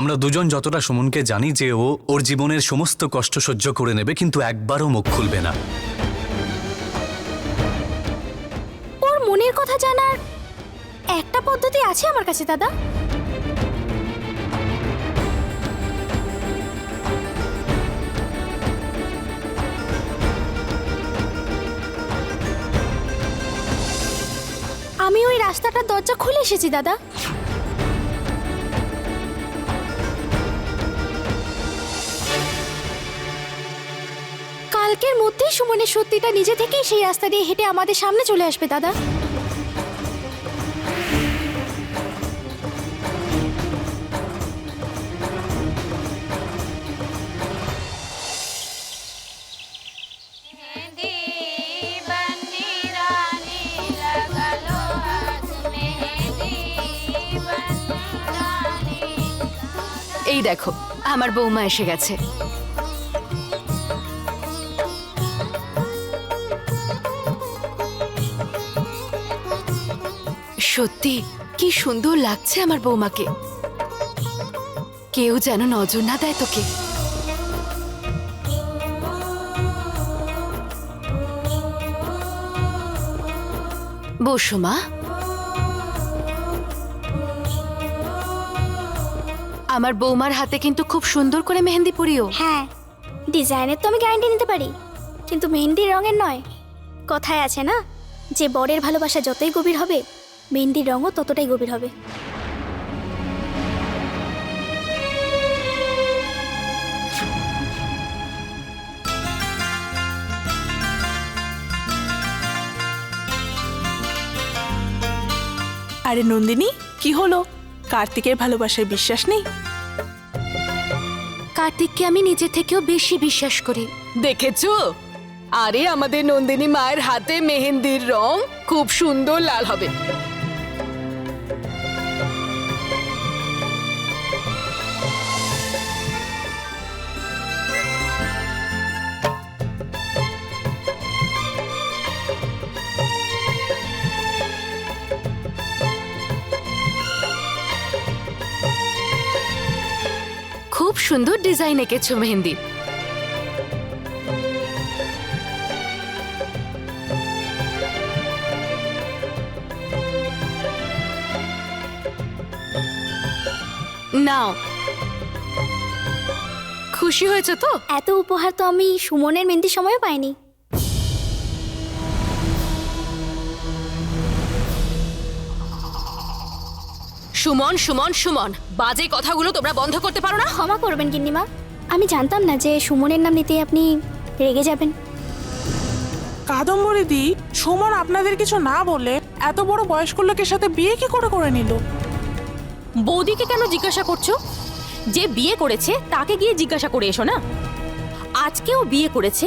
আমরা দুজন যতটা সুমনকে জানি যে ও ওর জীবনের সমস্ত কষ্ট সহ্য করে নেবে, কিন্তু একবারও মুখ খুলবে না। ওর মনের কথা জানার একটা পদ্ধতি আছে আমার কাছে, দাদা। আমি ওই রাস্তাটার দরজা খুলে এসেছি, দাদা। পলকের মধ্যেই সুমনের সত্যিটা নিজে থেকেই সেই রাস্তা দিয়ে হেঁটে আমাদের সামনে চলে আসবে দাদা। এই দেখো আমার বৌমা এসে গেছে। সত্যি, কি সুন্দর লাগছে আমার বৌমাকে। কেউ যেন নজর না দেয় তোকে। বসো মা। আমার বৌমার হাতে কিন্তু খুব সুন্দর করে মেহেন্দি পরিও। হ্যাঁ ডিজাইনের তো আমি গ্যারান্টি নিতে পারি। কিন্তু মেহেন্দির রঙের নয়। কথায় আছে না, যে বরের ভালোবাসা যতই গভীর হবে মেহেন্দির রঙও ততটাই গভীর হবে। আরে নন্দিনী কি হলো? কার্তিকের ভালোবাসায় বিশ্বাস নেই? কার্তিককে আমি নিজে থেকেও বেশি বিশ্বাস করি। দেখেছ? আরে আমাদের নন্দিনী মায়ের হাতে মেহেন্দির রং খুব সুন্দর লাল হবে। সুন্দর ডিজাইন এঁকেছো মেহেন্দি। নাও। খুশি হয়েছে তো? এত উপহার তো আমি সুমনের মেহেন্দির সময়ও পাইনি। সুমন সুমন সুমন। বাজে কথাগুলো তোমরা বন্ধ করতে পারো না? ক্ষমা করবেন গিন্নিমা। আমি জানতাম না যে সুমনের নাম নিতে আপনি রেগে যাবেন। কাদম্বরী দি সুমন আপনাদের কিছু না বলে এত বড় বয়স্ক লোকের সাথে বিয়ে কি করে করে নিল? বৌদিকে কেন জিজ্ঞাসা করছ? যে বিয়ে করেছে তাকে গিয়ে জিজ্ঞাসা করে এসো না। আজকেও বিয়ে করেছে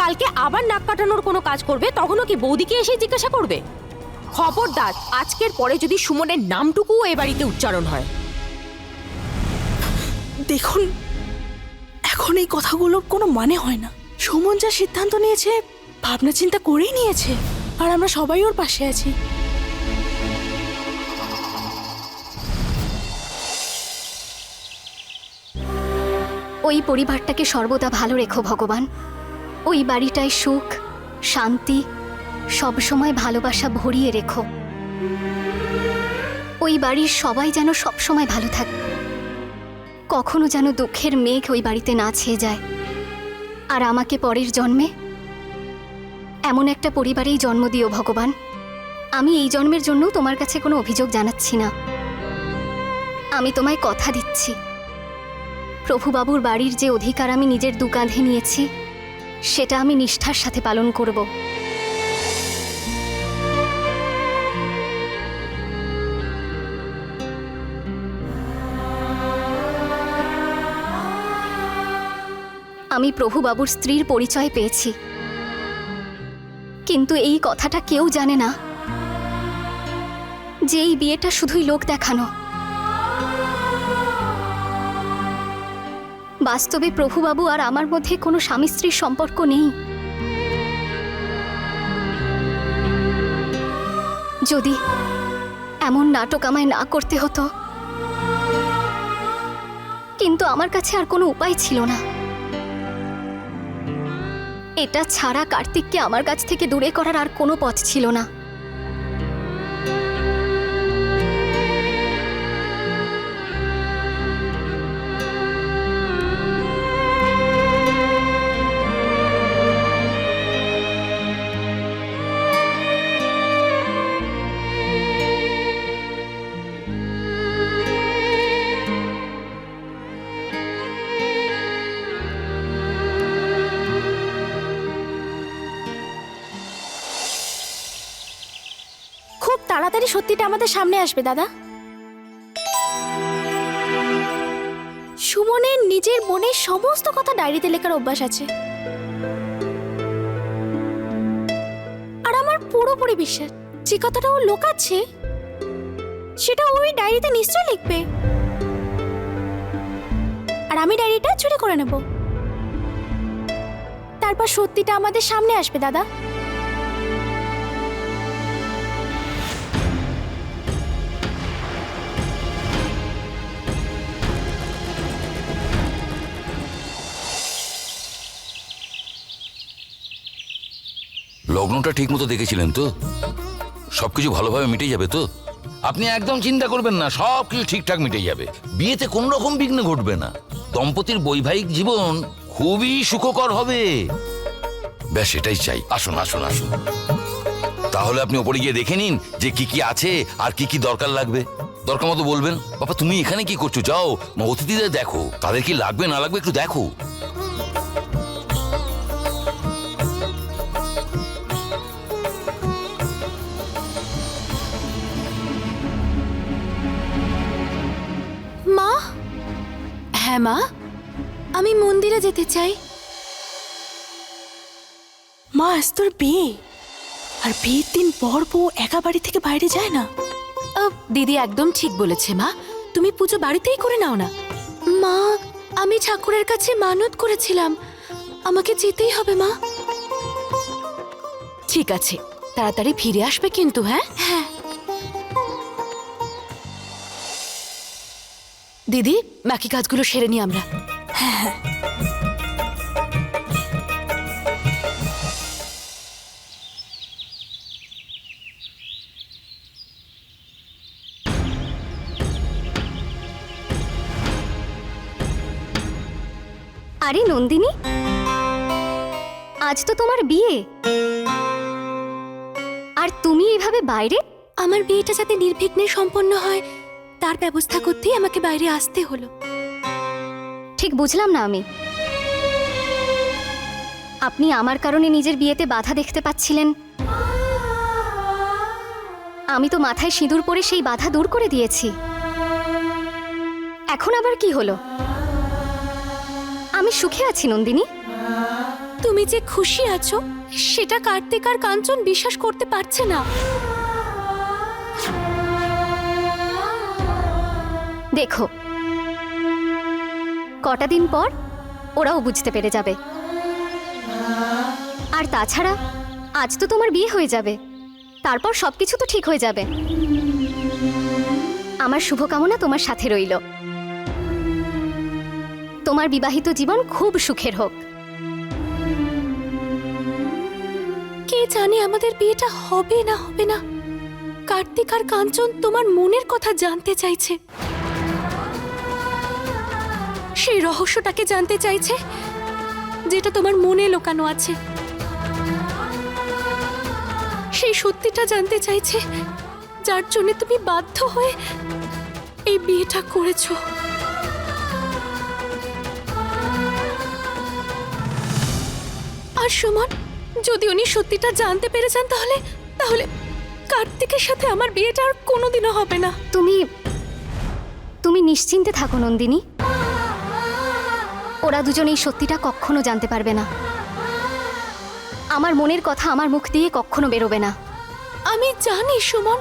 কালকে আবার নাক কাটানোর কোনো কাজ করবে তখনও কি বৌদিকে এসে জিজ্ঞাসা করবে? খবরদার আজকের পরে যদি সুমনের নামটুকুও এ বাড়িতে উচ্চারণ হয়। দেখুন, এখন এই কথাগুলোর কোনো মানে হয় না। সুমন যা সিদ্ধান্ত নিয়েছে, ভাবনা চিন্তা করেই নিয়েছে, আর আমরা সবাই ওর পাশে আছি। ওই পরিবারটাকে সর্বদা ভালো রেখো, ভগবান। ওই বাড়িটায় সুখ, শান্তি, সবসময় ভালোবাসা ভরিয়ে রেখো। ওই বাড়ির সবাই যেন সবসময় ভালো থাকে কখনো যেন দুঃখের মেঘ ওই বাড়িতে না ছেয়ে যায়। আর আমাকে পরের জন্মে? এমন একটা পরিবারেই জন্ম দিও ভগবান। আমি এই জন্মের জন্য তোমার কাছে কোনো অভিযোগ জানাচ্ছি না। আমি তোমায় কথা দিচ্ছি। প্রভুবাবুর বাড়ির যে অধিকার আমি নিজের দু কাঁধে নিয়েছি, সেটা আমি নিষ্ঠার সাথে পালন করব। আমি প্রভুবাবুর স্ত্রীর পরিচয় পেয়েছি। কিন্তু এই কথাটা কেউ জানে না যে এই বিয়েটা শুধুই লোক দেখানো। বাস্তবে প্রভুবাবু আর আমার মধ্যে কোনো স্বামী স্ত্রীর সম্পর্ক নেই। যদি এমন নাটক আমায় না করতে হতো, কিন্তু আমার কাছে আর কোনো উপায় ছিল না। এটা ছাড়া কার্তিককে আমার কাছ থেকে দূরে করার আর কোনো পথ ছিল না। খুব সত্যিটা আমাদের সামনে আসবে, দাদা। সুমনের নিজের মনের সমস্ত কথা ডায়েরিতে লেখার অভ্যাস আছে। আর আমার পুরোপুরি বিশ্বাস, যে কথাটা ও লোকাচ্ছে, সেটা ওই ডায়েরিতে নিশ্চয় লিখবে। আর আমি ডায়েরিটা চুরি করে নেব। তারপর সত্যিটা আমাদের সামনে আসবে, দাদা। লগ্নটা ঠিক মতো দেখেছিলেন তো? সবকিছু ভালোভাবে মিটে যাবে তো? আপনি একদম চিন্তা করবেন না সব কিছু ঠিকঠাক মিটে যাবে। বিয়েতে কোনো রকম বিঘ্ন ঘটবে না। দম্পতির বৈবাহিক জীবন খুবই সুখকর হবে। ব্যাস, এটাই চাই। আসুন আসুন আসুন। তাহলে আপনি ওপরে গিয়ে দেখে নিন যে কি কি আছে আর কি কি দরকার লাগবে। দরকার মতো বলবেন, বাবা, তুমি এখানে কি করছ? যাও, অতিথিদের দেখো। তাদের কি লাগবে, না লাগবে একটু দেখো। হ্যাঁ মা। আমি মন্দিরে যেতে চাই। মা আজ তোর বিয়ে। আর বিয়ের দিন বর বউ একা বাড়ি থেকে বাইরে যায় না। দিদি একদম ঠিক বলেছে মা। তুমি পুজো বাড়িতেই করে নাও না। মা আমি ঠাকুরের কাছে মানত করেছিলাম। আমাকে যেতেই হবে মা। ঠিক আছে। তাড়াতাড়ি ফিরে আসবে কিন্তু হ্যাঁ? হ্যাঁ। দিদি বাকি কাজগুলো সেরে নি আমরা। আরে নন্দিনী আজ তো তোমার বিয়ে। আর তুমি এভাবে বাইরে? আমার বিয়েটা যাতে নির্বিঘ্নে সম্পন্ন হয় তার ব্যবস্থা করতেই আমাকে বাইরে আসতে হলো। ঠিক বুঝলাম না আমি। আপনি আমার কারণে নিজের বিয়েতে বাধা দেখতে পাচ্ছিলেন। আমি তো মাথায় সিঁদুর পরে সেই বাধা দূর করে দিয়েছি। এখন আবার কি হলো? আমি সুখে আছি নন্দিনী। তুমি যে খুশি আছো সেটা কার্তিক আর কাঞ্চন বিশ্বাস করতে পারছে না। দেখো। কটা দিন পর ওরাও বুঝতে পেরে যাবে। আর তাছাড়া, আজ তো তোমার বিয়ে হয়ে যাবে। তারপর সবকিছু তো ঠিক হয়ে যাবে। আমার শুভকামনা তোমার সাথে রইল। তোমার বিবাহিত জীবন খুব সুখের হোক। কে জানে আমাদের বিয়েটা হবে না হবে না? কার্তিক আর কাঞ্চন তোমার মনের কথা জানতে চাইছে। সেই রহস্যটাকে জানতে চাইছে যেটা তোমার মনে লোকানো আছে। সেই সত্যিটা জানতে চাইছে যার জন্য তুমি বাধ্য হয়ে এই বিয়েটা করেছ। আর সুমন, যদি উনি সত্যিটা জানতে পেরে যান তাহলে তাহলে কার্তিকের সাথে আমার বিয়েটা আর কোনোদিনও হবে না। তুমি তুমি নিশ্চিন্তে থাকো নন্দিনী। ওরা দুজন এই সত্যিটা কখনো জানতে পারবে না। আমার মনের কথা আমার মুখ দিয়ে কখনো বেরোবে না। আমি জানি সুমন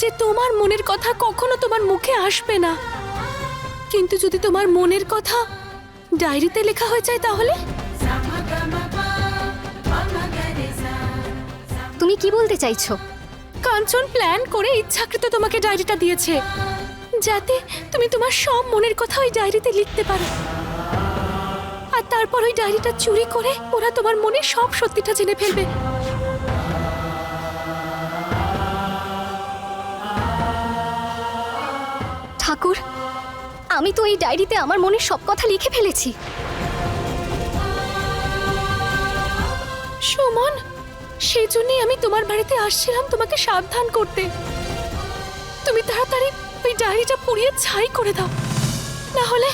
যে তোমার মনের কথা কখনো তোমার মুখে আসবে না। কিন্তু যদি তোমার মনের কথা ডায়েরিতে লেখা হয়ে যায় তাহলে? তুমি কি বলতে চাইছো? কাঞ্চন প্ল্যান করে ইচ্ছাকৃত তোমাকে ডায়েরিটা দিয়েছে। যাতে তুমি তোমার সব মনের কথা ওই ডায়েরিতে লিখতে পারো। তারপর ওই ডায়েরিটা চুরি করে ওরা তোমার মনে সব সত্যিটা জেনে ফেলবে। ঠাকুর, আমি তো এই ডায়েরিতে আমার মনের সব কথা লিখে ফেলেছি। সুমন সেই জন্যই আমি তোমার বাড়িতে আসছিলাম তোমাকে সাবধান করতে। তুমি তাড়াতাড়ি ওই ডায়েরিটা পুড়িয়ে ছাই করে দাও। না হলে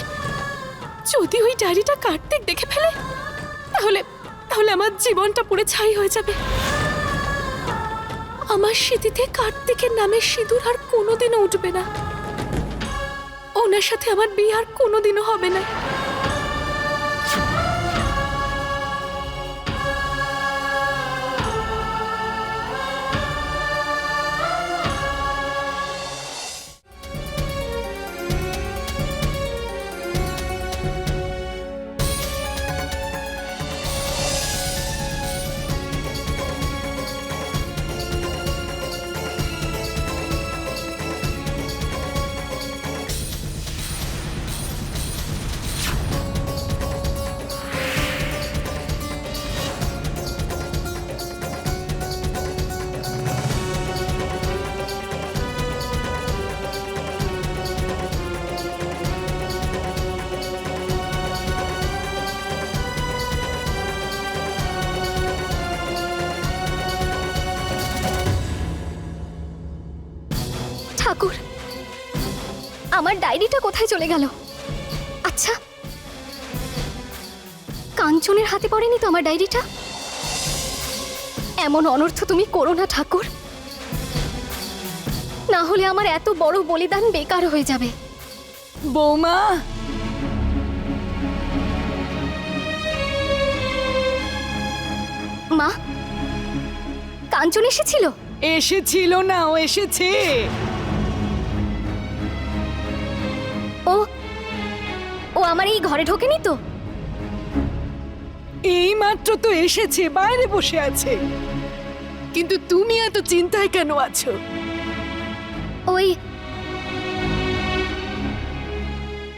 যদি ওই ডায়েরিটা কার্তিক দেখে ফেলে, তাহলে তাহলে আমার জীবনটা পুরো ছাই হয়ে যাবে। আমার স্মৃতিতে কার্তিকের নামে সিঁদুর আর কোনোদিনও উঠবে না। ওনার সাথে আমার বিয়ে আর কোনোদিনও হবে না। ডায়েরিটা কোথায় চলে গেল? আচ্ছা। কাঞ্চনের হাতে পড়েনি তো আমার ডায়েরিটা? এমন অনর্থ তুমি করো না ঠাকুর। না হলে আমার এত বড় বলিদান বেকার হয়ে যাবে। বৌমা! মা কাঞ্চন এসেছিল? এসেছিল না ও এসেছে। আমার এই ঘরে ঢোকেনি তো? এই মাত্র তো এসেছে বাইরে বসে আছে। কিন্তু তুমি এত চিন্তায় কেন আছো? ওই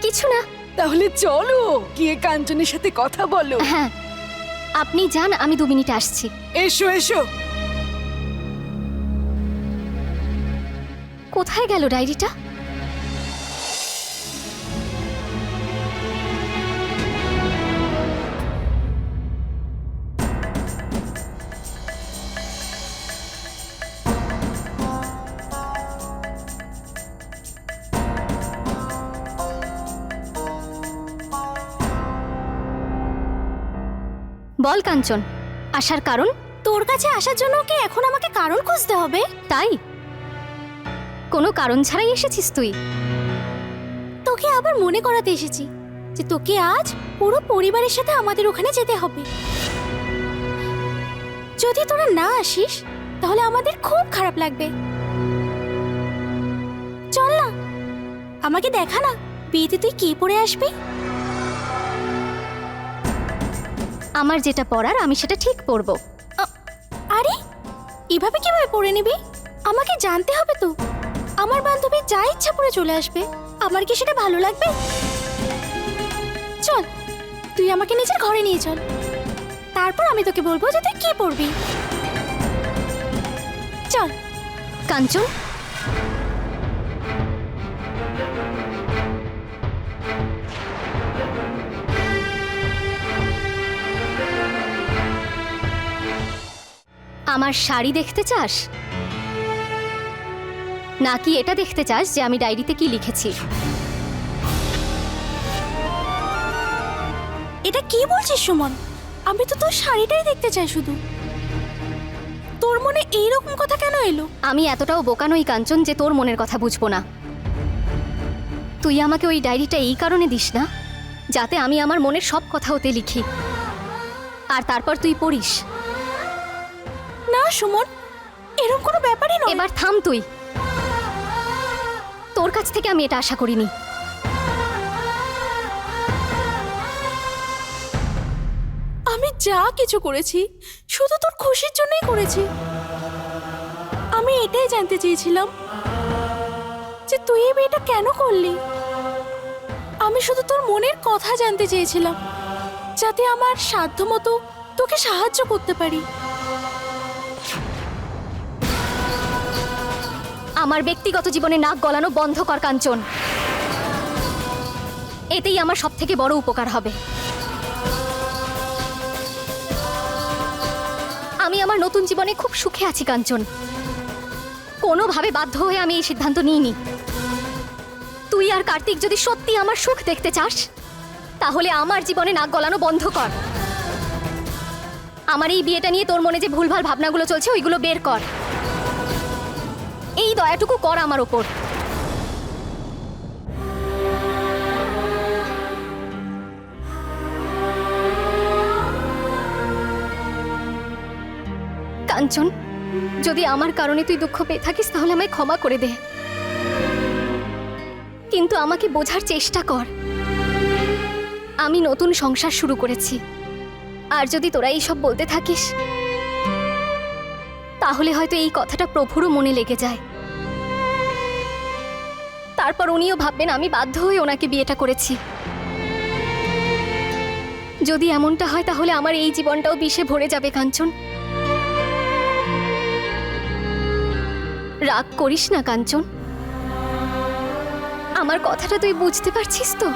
কিছু না। তাহলে চলো গিয়ে কাঞ্চনের সাথে কথা বলো। হ্যাঁ আপনি যান আমি দু মিনিটে আসছি। এসো এসো। কোথায় গেল ডায়েরিটা? বল কাঞ্চন আসার কারণ? তোর কাছে আসার জন্য কি এখন আমাকে কারণ খুঁজতে হবে। তাই? কোনো কারণ ছাড়াই এসেছিস তুই। তোকে আবার মনে করাতে এসেছি যে তোকে আজ পুরো পরিবারের সাথে আমাদের ওখানে যেতে হবে। যদি তোরা না আসিস তাহলে আমাদের খুব খারাপ লাগবে। চল না আমাকে দেখা না। বিয়েতে তুই কি পরে আসবি? আমার যেটা পড়ার আমি সেটা ঠিক পরবো আরে এভাবে কীভাবে পরে নিবি? আমাকে জানতে হবে তো। আমার বান্ধবী যা ইচ্ছা পরে চলে আসবে। আমার কি সেটা ভালো লাগবে? চল তুই আমাকে নিজের ঘরে নিয়ে চল। তারপর আমি তোকে বলব যে তুই কি পরবি চল। কাঞ্চন আমার শাড়ি দেখতে চাস? নাকি এটা দেখতে চাস যে আমি ডায়েরিতে কি লিখেছি? এটা কি বলছিস সুমন? আমি তো তোর শাড়িটাই দেখতে চাই শুধু। তোর মনে এইরকম কথা কেন এলো? আমি এতটাও বোকা নই কাঞ্চন যে তোর মনের কথা বুঝব না। তুই আমাকে ওই ডায়েরিটা এই কারণে দিস না যাতে আমি আমার মনের সব কথা ওতে লিখি। আর তারপর তুই পড়িস। না সুমন এরকম কোনো ব্যাপারই নয়। এবার থাম তুই। তোর কাছ থেকে আমি এটা আশা করিনি। আমি যা কিছু করেছি শুধু তোর খুশির জন্যই করেছি। আমি এটাই জানতে চেয়েছিলাম যে তুই এই বিয়েটা কেন করলি? আমি শুধু তোর মনের কথা জানতে চেয়েছিলাম যাতে আমার সাধ্যমতো তোকে সাহায্য করতে পারি। আমার ব্যক্তিগত জীবনে নাক গলানো বন্ধ কর, কাঞ্চন। এতেই আমার সব থেকে বড় উপকার হবে। আমি আমার নতুন জীবনে খুব সুখে আছি, কাঞ্চন। কোনোভাবে বাধ্য হয়ে আমি এই সিদ্ধান্ত নিইনি। তুই আর কার্তিক যদি সত্যি আমার সুখ দেখতে চাস, তাহলে আমার জীবনে নাক গলানো বন্ধ কর। আমার এই বিয়েটা নিয়ে তোর মনে যে ভুলভাল ভাবনাগুলো চলছে, ওইগুলো বের কর। এই দয়াটুকু কর আমার ওপর। কাঞ্চন, যদি আমার কারণে তুই দুঃখ পেয়ে থাকিস, তাহলে আমায় ক্ষমা করে দে। কিন্তু আমাকে বোঝার চেষ্টা কর। আমি নতুন সংসার শুরু করেছি। আর যদি তোরা এইসব বলতে থাকিস তাহলে হয়তো এই কথাটা প্রভুরও মনে লেগে যায়। তারপর উনিও ভাববেন, আমি বাধ্য হয়ে ওনাকে বিয়েটা করেছি। যদি এমনটা হয়, তাহলে আমার এই জীবনটাও বিষে ভরে যাবে, কাঞ্চন। রাগ করিস না, কাঞ্চন। আমার কথাটা তুই বুঝতে পারছিস তো?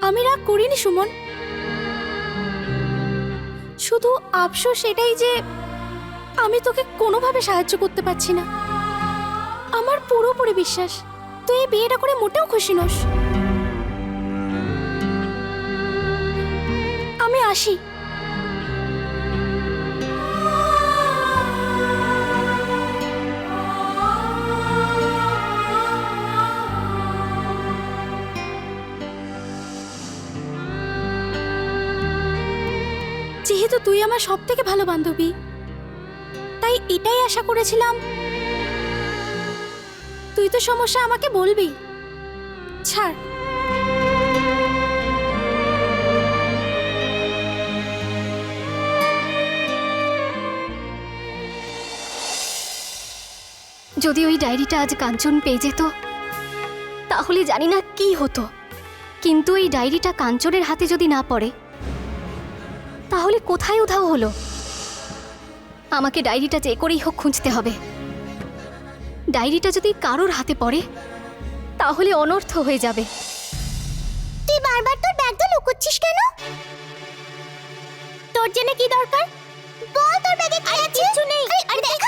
আমি রাগ করিনি, সুমন। শুধু আফসোস এটাই যে আমি তোকে কোনোভাবে সাহায্য করতে পারছি না। আমার পুরোপুরি বিশ্বাস, তুই এই বিয়েটা করে মোটেও খুশি নস। আমি আসি। যেহেতু তুই আমার সব থেকে ভালো বান্ধবী তাই এটাই আশা করেছিলাম। তুই তো সমস্যা আমাকে বলবি। ছাড়। যদি ওই ডায়েরিটা আজ কাঞ্চন পেয়ে যেত, তাহলে জানি না কি হতো। কিন্তু এই ডায়েরিটা কাঞ্চনের হাতে যদি না পড়ে, তাহলে কোথায় উধাও হলো? আমাকে ডায়েরিটা যে করেই হোক খুঁজতে হবে। ডায়েরিটা যদি কারোর হাতে পড়ে তাহলে অনর্থ হয়ে যাবে। তুই বারবার তোর ব্যাগটা লুকোচ্ছিস কেন? তোর জন্য কি দরকার? বল তোর ব্যাগে কি আছে? কিছু